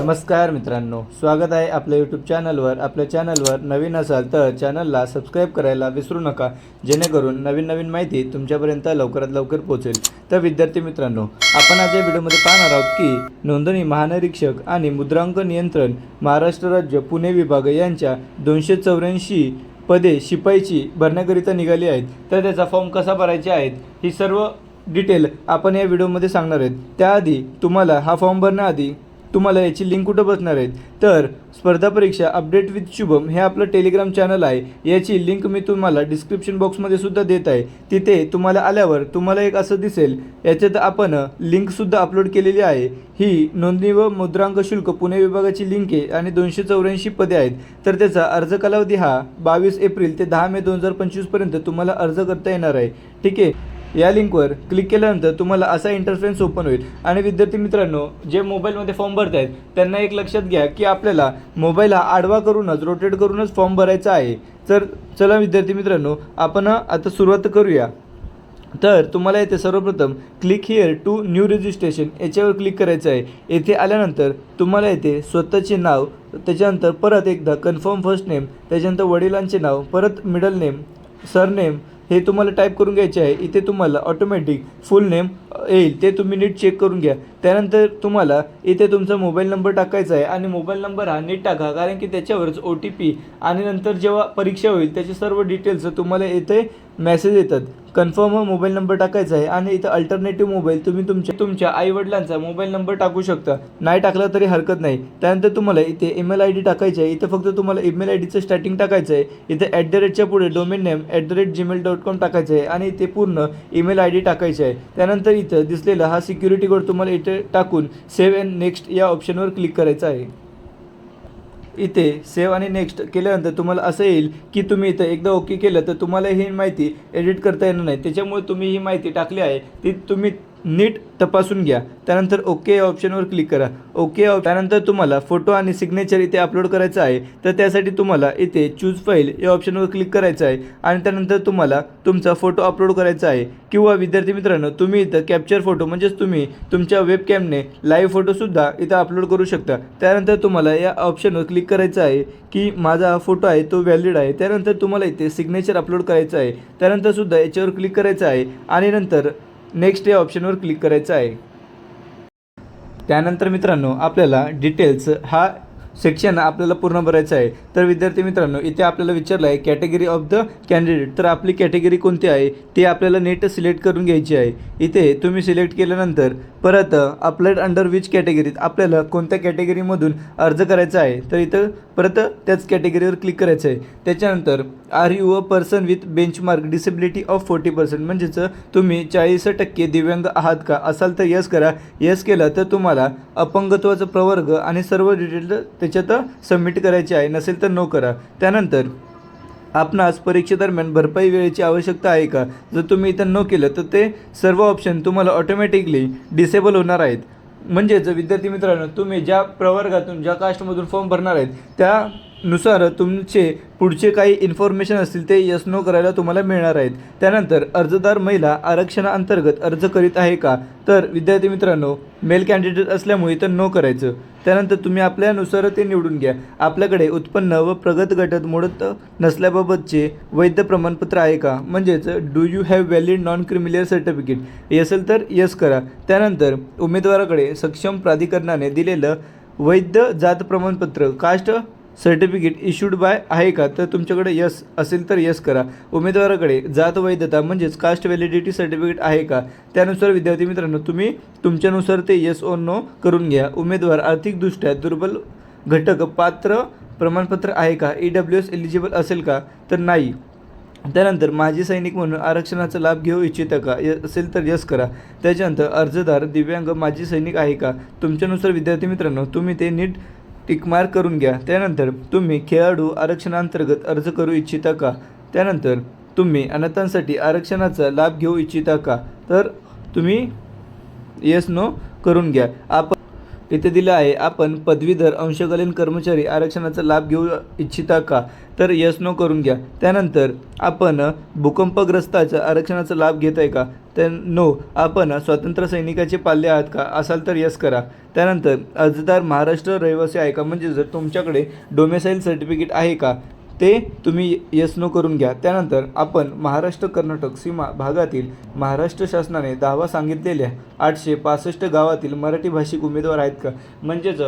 नमस्कार मित्रांनो स्वागत आहे आपल्या यूट्यूब चॅनलवर आपल्या चॅनलवर नवीन असाल तर चॅनलला सबस्क्राईब करायला विसरू नका जेणेकरून नवीन नवीन माहिती तुमच्यापर्यंत लवकरात लवकर पोहोचेल. तर विद्यार्थी मित्रांनो आपण आज या व्हिडिओमध्ये पाहणार आहोत की नोंदणी महानिरीक्षक आणि मुद्रांक नियंत्रण महाराष्ट्र राज्य पुणे विभाग यांच्या दोनशे चौऱ्याऐंशी पदे शिपाईची भरण्याकरिता निघाली आहेत. तर त्याचा फॉर्म कसा भरायचे आहेत ही सर्व डिटेल आपण या व्हिडिओमध्ये सांगणार आहेत. त्याआधी तुम्हाला हा फॉर्म भरण्याआधी तुम्हाला याची लिंक कुठं बसणार आहेत? तर स्पर्धा परीक्षा अपडेट विथ शुभम हे आपलं टेलिग्राम चॅनल आहे. याची लिंक मी तुम्हाला डिस्क्रिप्शन बॉक्समध्ये सुद्धा देत आहे. तिथे तुम्हाला आल्यावर तुम्हाला एक असं दिसेल. याच्यात आपण लिंकसुद्धा अपलोड केलेली आहे. ही नोंदणी व मुद्रांक शुल्क पुणे विभागाची लिंक आहे आणि दोनशे चौऱ्याऐंशी पदे आहेत. तर त्याचा अर्ज कालावधी हा बावीस एप्रिल ते दहा मे दोन हजार पंचवीसपर्यंत तुम्हाला अर्ज करता येणार आहे. ठीक आहे? या लिंकवर क्लिक केल्यानंतर तुम्हाला असा इंटरफेन्स ओपन होईल. आणि विद्यार्थी मित्रांनो जे मोबाईलमध्ये फॉर्म भरत आहेत त्यांना एक लक्षात घ्या की आपल्याला मोबाईल हा आडवा करूनच रोटेट करूनच फॉर्म भरायचा आहे. तर चला विद्यार्थी मित्रांनो आपण आता सुरुवात करूया. तर तुम्हाला येथे सर्वप्रथम click here to new registration याच्यावर क्लिक करायचं आहे. येथे आल्यानंतर तुम्हाला येथे स्वतःचे नाव त्याच्यानंतर परत एकदा कन्फर्म फर्स्ट नेम त्याच्यानंतर वडिलांचे नाव परत मिडल नेम सरनेम हे तुम्हाला टाईप करून घ्यायचे आहे. इथे तुम्हाला ऑटोमॅटिक फुल नेम येईल. ते तुम्ही नीट चेक करून घ्या. त्यानंतर तुम्हाला इथे तुमचा मोबाईल नंबर टाकायचा आहे आणि मोबाईल नंबर हा नीट टाका. कारण की त्याच्यावरच ओ टी पी आणि नंतर जेव्हा परीक्षा होईल त्याचे सर्व डिटेल्स तुम्हाला इथे मेसेज येतात. कन्फर्म मोबाईल नंबर टाकायचा आहे आणि इथं अल्टरनेटिव्ह मोबाईल तुम्ही तुमच्या तुमच्या आईवडिलांचा मोबाईल नंबर टाकू शकता. नाही टाकला तरी हरकत नाही. त्यानंतर तुम्हाला इथे ईमेल आय डी टाकायची आहे. इथं फक्त तुम्हाला ईमेल आय डीचं स्टार्टिंग टाकायचं आहे. इथे ॲट द रेटच्या पुढे domain name at the rate Gmail dot com टाकायचं आहे आणि इथे पूर्ण ईमेल आय डी टाकायची आहे. त्यानंतर इथं दिसलेला हा सिक्युरिटी कोड तुम्हाला इथे टाकून सेव्ह अँड नेक्स्ट या ऑप्शनवर क्लिक करायचं आहे. इथे सेव्ह आणि नेक्स्ट केल्यानंतर तुम्हाला असं येईल की तुम्ही इथं एकदा ओके केलं तर तुम्हाला ही माहिती एडिट करता येणार नाही. त्याच्यामुळे तुम्ही ही माहिती टाकली आहे. ती तुम्ही नीट तपासून घ्या. त्यानंतर ओके या ऑप्शनवर क्लिक करा. ओके त्यानंतर तुम्हाला फोटो आणि सिग्नेचर इथे अपलोड करायचं आहे. तर त्यासाठी तुम्हाला इथे चूज फाईल या ऑप्शनवर क्लिक करायचं आहे. आणि त्यानंतर तुम्हाला तुमचा फोटो अपलोड करायचा आहे. किंवा विद्यार्थी मित्रांनो तुम्ही इथं कॅप्चर फोटो म्हणजेच तुम्ही तुमच्या वेबकॅमने लाईव्ह फोटोसुद्धा इथं अपलोड करू शकता. त्यानंतर तुम्हाला या ऑप्शनवर क्लिक करायचं आहे की माझा फोटो आहे तो व्हॅलिड आहे. त्यानंतर तुम्हाला इथे सिग्नेचर अपलोड करायचं आहे. त्यानंतरसुद्धा याच्यावर क्लिक करायचं आहे. आणि नंतर नेक्स्ट या ऑप्शनवर क्लिक करायचं आहे. त्यानंतर मित्रांनो आपल्याला डिटेल्स हा सेक्शन आपल्याला पूर्ण भरायचा आहे. तर विद्यार्थी मित्रांनो इथे आपल्याला विचारलं आहे कॅटेगरी ऑफ द कॅन्डिडेट तर आपली कॅटेगरी कोणती आहे? ते आपल्याला नेट सिलेक्ट करून घ्यायची आहे. इथे तुम्ही सिलेक्ट केल्यानंतर परत अपलाईड अंडर विच कॅटेगरीत आपल्याला कोणत्या कॅटेगरीमधून अर्ज करायचा आहे? तर इथं परत त्याच कॅटेगरीवर क्लिक करायचं आहे. त्याच्यानंतर are you a person with benchmark disability of forty percent म्हणजेच तुम्ही चाळीस टक्के दिव्यांग आहात का? असाल तर यस करा. यस केलं तर तुम्हाला अपंगत्वाचा प्रवर्ग आणि सर्व डिटेल त्याच्यात सबमिट करायचे आहे. नसेल तर नो करा. त्यानंतर आपणास परीक्षेदरम्यान भरपाई वेळेची आवश्यकता आहे का? जर तुम्ही इथं न केलं तर ते सर्व ऑप्शन तुम्हाला ऑटोमॅटिकली डिसेबल होणार आहेत. म्हणजेच विद्यार्थी मित्रांनो तुम्ही ज्या प्रवर्गातून ज्या कास्टमधून फॉर्म भरणार आहेत त्या नुसार तुमचे पुढचे काही इन्फॉर्मेशन असतील ते यस नो करायला तुम्हाला मिळणार आहेत. त्यानंतर अर्जदार महिला आरक्षणाअंतर्गत अर्ज करीत आहे का? तर विद्यार्थी मित्रांनो मेल कॅन्डिडेट असल्यामुळे तर नो करायचं. त्यानंतर तुम्ही आपल्यानुसार ते निवडून घ्या. आपल्याकडे उत्पन्न व प्रगत गटात मोडत नसल्याबाबतचे वैध प्रमाणपत्र आहे का? म्हणजेच do you have valid non creamy layer certificate असेल तर यस करा. त्यानंतर उमेदवाराकडे सक्षम प्राधिकरणाने दिलेलं वैध जात प्रमाणपत्र कास्ट सर्टिफिकेट इश्यूड बाय आहे का? तर तुमच्याकडे यस असेल तर यस करा. उमेदवाराकडे जात वैधता म्हणजेच कास्ट व्हॅलिडिटी सर्टिफिकेट आहे का? त्यानुसार विद्यार्थी मित्रांनो तुम्ही तुमच्यानुसार ते यस ओ नो करून घ्या. उमेदवार आर्थिकदृष्ट्या दुर्बल घटक पात्र प्रमाणपत्र आहे का? ई डब्ल्यू एस एलिजिबल असेल का? तर नाही. त्यानंतर माजी सैनिक म्हणून आरक्षणाचा लाभ घेऊ इच्छिता का? य असेल तर यस करा. त्याच्यानंतर अर्जदार दिव्यांग माजी सैनिक आहे का? तुमच्यानुसार विद्यार्थी मित्रांनो तुम्ही ते नीट टिकमार करून घ्या. त्यानंतर तुम्ही खेळाडू आरक्षणांतर्गत अर्ज करू इच्छिता का? त्यानंतर तुम्ही अनाथांसाठी आरक्षणाचा लाभ घेऊ इच्छिता का? तर तुम्ही येस नो करून घ्या. आपण इथे दिलं आहे आपण पदवीधर अंशकालीन कर्मचारी आरक्षणाचा लाभ घेऊ इच्छिता का? तर यस नो करून घ्या. त्यानंतर आपण भूकंपग्रस्ताच्या आरक्षणाचा लाभ घेत आहे का? तर नो आपण स्वातंत्र्य सैनिकाचे पाल्य आहात का? असाल तर यस करा. त्यानंतर अर्जदार महाराष्ट्र रहिवासी आहे का? म्हणजे जर तुमच्याकडे डोमेसाईल सर्टिफिकेट आहे का? ते तुम्ही येस नो करून घ्या. त्यानंतर आपण महाराष्ट्र कर्नाटक सीमा भागातील महाराष्ट्र शासनाने दावा सांगितलेल्या आठशे पासष्ट गावातील मराठी भाषिक उमेदवार आहेत का? म्हणजेच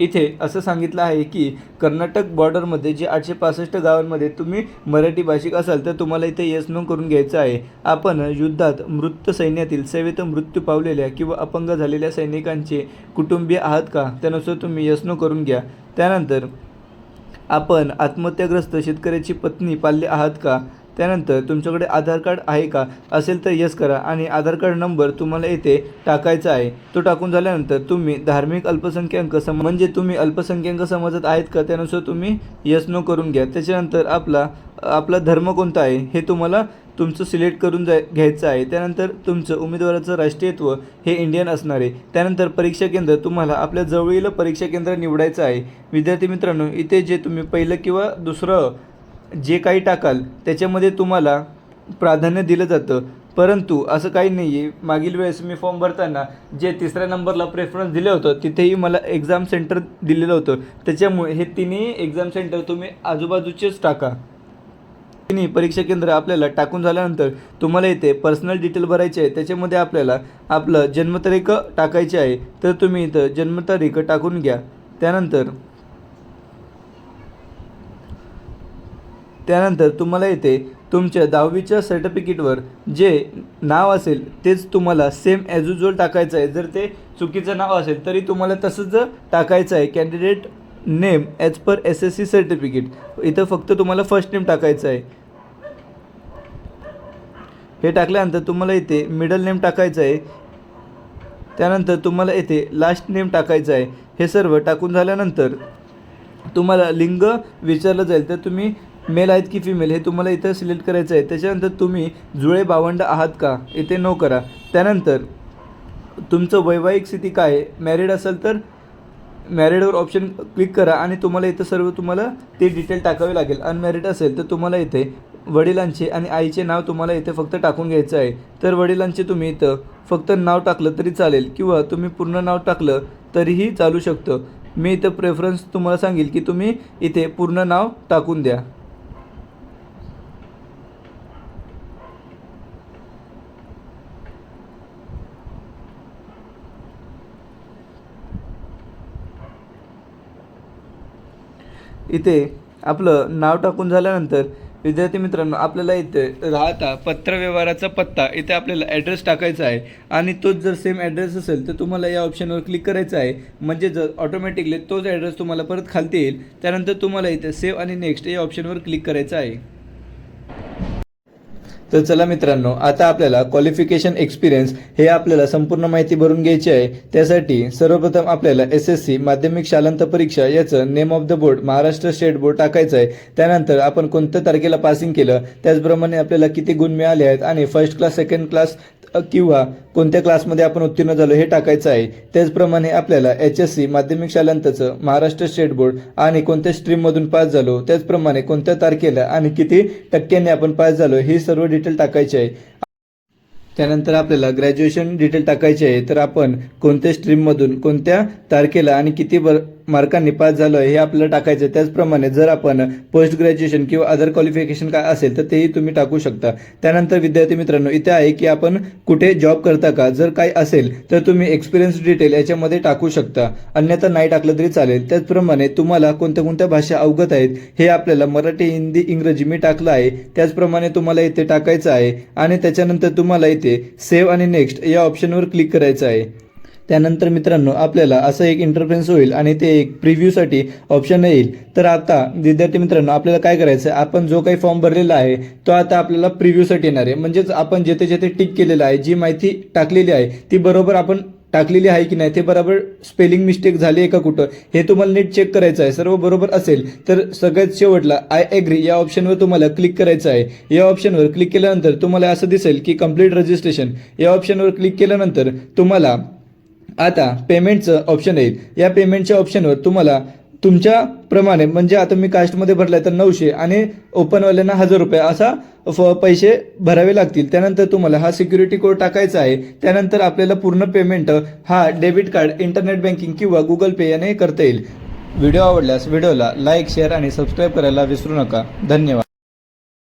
इथे असं सांगितलं आहे की कर्नाटक बॉर्डरमध्ये जे आठशे पासष्ट गावांमध्ये तुम्ही मराठी भाषिक असाल तर तुम्हाला इथे येस नो करून घ्यायचं आहे. आपण युद्धात मृत सैन्यातील सेवेत मृत्यू पावलेल्या किंवा अपंग झालेल्या सैनिकांचे कुटुंबीय आहात का? त्यानुसार तुम्ही येस नो करून घ्या. त्यानंतर आपण आत्महत्याग्रस्त शेतकऱ्याची पत्नी पाल्ले आहात का? त्यानंतर तुमच्याकडे आधार कार्ड आहे का? असेल तर यस करा आणि आधार कार्ड नंबर तुम्हाला येथे टाकायचा आहे. तो टाकून झाल्यानंतर तुम्ही धार्मिक अल्पसंख्याक सम म्हणजे तुम्ही अल्पसंख्याक समाजात आहेत का त्यानुसार तुम्ही यस नो करून घ्या. त्याच्यानंतर आपला आपला धर्म कोणता आहे हे तुम्हाला तुमचं सिलेक्ट करून जाय घ्यायचं आहे. त्यानंतर तुमचं उमेदवाराचं राष्ट्रीयत्व हे इंडियन असणार आहे. त्यानंतर परीक्षा केंद्र तुम्हाला आपल्या जवळील परीक्षा केंद्र निवडायचं आहे. विद्यार्थी मित्रांनो इथे जे तुम्ही पहिलं किंवा दुसरं जे काही टाकाल त्याच्यामध्ये तुम्हाला प्राधान्य दिलं जातं. परंतु असं काही नाही आहे मागील वेळेस मी फॉर्म भरताना जे तिसऱ्या नंबरला प्रेफरन्स दिलं होतं तिथेही मला एक्झाम सेंटर दिलेलं होतं. त्याच्यामुळे हे तिन्ही एक्झाम सेंटर तुम्ही आजूबाजूचेच टाका. तिन्ही परीक्षा केंद्र आपल्याला टाकून झाल्यानंतर तुम्हाला इथे पर्सनल डिटेल भरायचे आहे. त्याच्यामध्ये आपल्याला आपलं जन्मतारीख टाकायची आहे. तर तुम्ही इथं जन्मतारीख टाकून घ्या. त्यानंतर त्यानंतर तुम्हाला इथे तुमच्या दहावीच्या सर्टिफिकेटवर जे नाव असेल तेच तुम्हाला सेम ॲज युजल टाकायचं आहे. जर ते चुकीचं नाव असेल तरी तुम्हाला तसंच टाकायचं आहे. Candidate name as per S S C certificate इथं फक्त तुम्हाला फर्स्ट नेम टाकायचं आहे. हे टाकल्यानंतर तुम्हाला इथे मिडल नेम टाकायचं आहे. त्यानंतर तुम्हाला इथे लास्ट नेम टाकायचं आहे. हे सर्व टाकून झाल्यानंतर तुम्हाला लिंग विचारलं जाईल. तर तुम्ही मेल आहेत की फिमेल हे तुम्हाला इथं सिलेक्ट करायचं आहे. त्याच्यानंतर तुम्ही जुळे बावंड आहात का? इथे नो करा. त्यानंतर तुमचं वैवाहिक स्थिती काय आहे? मॅरिड असेल तर मॅरिडवर ऑप्शन क्लिक करा आणि तुम्हाला इथं सर्व तुम्हाला ते डिटेल टाकावे लागेल. अनमॅरिड असेल तर तुम्हाला इथे वडिलांचे आणि आईचे नाव तुम्हाला इथे फक्त टाकून घ्यायचं आहे. तर वडिलांचे तुम्ही इथं फक्त नाव टाकलं तरी चालेल किंवा तुम्ही पूर्ण नाव टाकलं तरीही चालू शकतं. मी इथं प्रेफरन्स तुम्हाला सांगेल की तुम्ही इथे पूर्ण नाव टाकून द्या. इथे आपलं नाव टाकून झाल्यानंतर विद्यार्थी मित्रांनो आपल्याला इथे राहता पत्रव्यवहाराचा पत्ता इथे आपल्याला ॲड्रेस टाकायचा आहे. आणि तोच जर सेम ॲड्रेस असेल तर तुम्हाला या ऑप्शनवर क्लिक करायचा आहे. म्हणजे जर ऑटोमॅटिकली तोच ॲड्रेस तुम्हाला परत खालती येईल त्यानंतर तुम्हाला इथे सेव्ह आणि नेक्स्ट या ऑप्शनवर क्लिक करायचं आहे. तर चला मित्रांनो आता आपल्याला क्वालिफिकेशन एक्सपिरियन्स हे आपल्याला संपूर्ण माहिती भरून घ्यायची आहे. त्यासाठी सर्वप्रथम आपल्याला एस एस सी माध्यमिक शालांत परीक्षा याचं name of the board Maharashtra state board टाकायचं आहे. त्यानंतर आपण कोणत्या तारखेला पासिंग केलं? त्याचप्रमाणे आपल्याला किती गुण मिळाले आहेत? आणि फर्स्ट क्लास सेकंड क्लास किंवा कोणत्या क्लासमध्ये आपण उत्तीर्ण झालो हे टाकायचं आहे. त्याचप्रमाणे आपल्याला एच एस सी माध्यमिक शालांतचं महाराष्ट्र स्टेट बोर्ड आणि कोणत्या स्ट्रीममधून पास झालो त्याचप्रमाणे कोणत्या तारखेला आणि किती टक्क्यांनी आपण पास झालो हे सर्व डिटेल टाकायचे आहे. त्यानंतर आपल्याला ग्रॅज्युएशन डिटेल टाकायचे आहे. तर आपण कोणत्या स्ट्रीममधून कोणत्या तारखेला आणि किती बर मार्कांनी पास झालो आहे हे आपल्याला टाकायचं आहे त्याचप्रमाणे जर आपण पोस्ट ग्रॅज्युएशन किंवा अदर क्वालिफिकेशन काय असेल तर तेही तुम्ही टाकू शकता. त्यानंतर विद्यार्थी मित्रांनो इथे आहे की आपण कुठे जॉब करता का? जर काही असेल तर तुम्ही एक्सपिरियन्स डिटेल याच्यामध्ये टाकू शकता. अन्यथा नाही टाकलं तरी चालेल. त्याचप्रमाणे तुम्हाला कोणत्या कोणत्या भाषा अवगत आहेत हे आपल्याला मराठी हिंदी इंग्रजी मी टाकलं आहे. त्याचप्रमाणे तुम्हाला इथे टाकायचं आहे आणि त्याच्यानंतर तुम्हाला इथे सेव्ह आणि नेक्स्ट या ऑप्शनवर क्लिक करायचं आहे. त्यानंतर मित्रांनो आपल्याला असं एक इंटरफेन्स होईल आणि ते एक प्रिव्ह्यूसाठी ऑप्शन येईल. तर आता विद्यार्थी मित्रांनो आपल्याला काय करायचं आहे? आपण जो काही फॉर्म भरलेला आहे तो आता आपल्याला प्रिव्ह्यूसाठी येणार आहे. म्हणजेच आपण जेथे जेथे टिक केलेलं आहे जी माहिती टाकलेली आहे ती बरोबर आपण टाकलेली आहे की नाही ते बरोबर स्पेलिंग मिस्टेक झाली आहे का कुठं हे तुम्हाला नीट चेक करायचं आहे. सर्व बरोबर असेल तर सगळ्यात शेवटला आय एग्री या ऑप्शनवर तुम्हाला क्लिक करायचं आहे. या ऑप्शनवर क्लिक केल्यानंतर तुम्हाला असं दिसेल की कंप्लीट रजिस्ट्रेशन या ऑप्शनवर क्लिक केल्यानंतर तुम्हाला आता पेमेंटचं ऑप्शन येईल. या पेमेंटच्या ऑप्शनवर तुम्हाला तुमच्याप्रमाणे म्हणजे आता मी कास्टमध्ये भरलाय तर नऊशे आणि ओपनवाल्यांना हजार रुपये असा फ पैसे भरावे लागतील. त्यानंतर तुम्हाला हा सिक्युरिटी कोड टाकायचा आहे. त्यानंतर आपल्याला पूर्ण पेमेंट हा डेबिट कार्ड इंटरनेट बँकिंग किंवा गुगल पे याने करता येईल. व्हिडिओ आवडल्यास व्हिडिओला लाईक शेअर आणि सबस्क्राईब करायला विसरू नका. धन्यवाद.